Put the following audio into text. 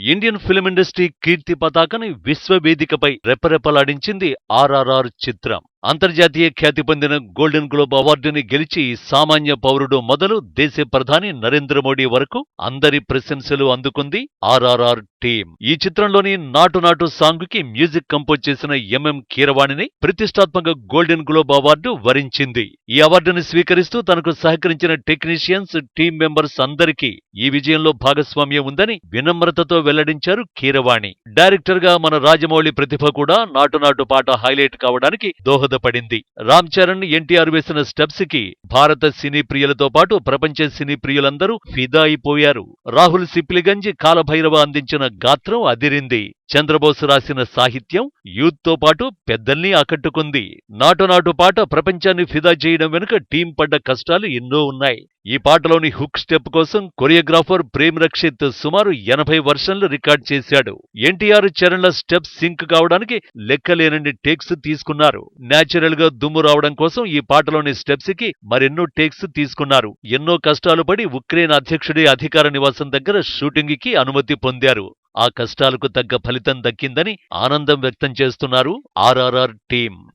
Indian film industry కీర్తి పతాకని విశ్వవేదికపై రెపరెపలాడించింది ఆర్ఆర్ఆర్ చిత్రం. అంతర్జాతీయ ఖ్యాతి పొందిన గోల్డెన్ గ్లోబ్ అవార్డుని గెలిచి సామాన్య పౌరుడు మొదలు దేశ ప్రధాని నరేంద్ర మోడీ వరకు అందరి ప్రశంసలు అందుకుంది ఆర్ఆర్ఆర్ టీం. ఈ చిత్రంలోని నాటు నాటు సాంగ్కి మ్యూజిక్ కంపోజ్ చేసిన ఎంఎం కీరవాణిని ప్రతిష్టాత్మక గోల్డెన్ గ్లోబ్ అవార్డు వరించింది. ఈ అవార్డుని స్వీకరిస్తూ తనకు సహకరించిన టెక్నీషియన్స్ టీం మెంబర్స్ అందరికీ ఈ విజయంలో భాగస్వామ్యం ఉందని వినమ్రతతో వెల్లడించారు కీరవాణి. డైరెక్టర్గా మన రాజమౌళి ప్రతిభ కూడా నాటు నాటు పాట హైలైట్ కావడానికి దోహదపడింది రామ్ చరణ్ ఎన్టీఆర్ వేసిన స్టెప్స్కి భారత సినీ ప్రియులతో పాటు ప్రపంచ సినీ ప్రియులందరూ ఫిదా అయిపోయారు. రాహుల్ సిప్లిగంజ్ కాలభైరవ అందించిన గాత్రం అదిరింది. చంద్రబోసు రాసిన సాహిత్యం యూత్తో పాటు పెద్దల్ని ఆకట్టుకుంది. నాటు నాటు పాట ప్రపంచాన్ని ఫిదా చేయడం వెనుక టీం పడ్డ కష్టాలు ఎన్నో ఉన్నాయి. ఈ పాటలోని హుక్ స్టెప్ కోసం కొరియోగ్రాఫర్ ప్రేమ్ రక్షిత్ సుమారు ఎనభై వర్షన్లు రికార్డ్ చేశాడు. ఎన్టీఆర్ చరణ్ల స్టెప్స్ సింక్ కావడానికి లెక్కలేనన్ని టేక్స్ తీసుకున్నారు. నేచురల్గా దుమ్ము రావడం కోసం ఈ పాటలోని స్టెప్స్కి మరెన్నో టేక్స్ తీసుకున్నారు. ఎన్నో కష్టాలు పడి ఉక్రెయిన్ అధ్యక్షుడి అధికార నివాసం దగ్గర షూటింగ్కి అనుమతి పొందారు. ఆ కష్టాలకు తగ్గ ఫలితం దక్కిందని ఆనందం వ్యక్తం చేస్తున్నారు ఆర్ఆర్ఆర్ టీం.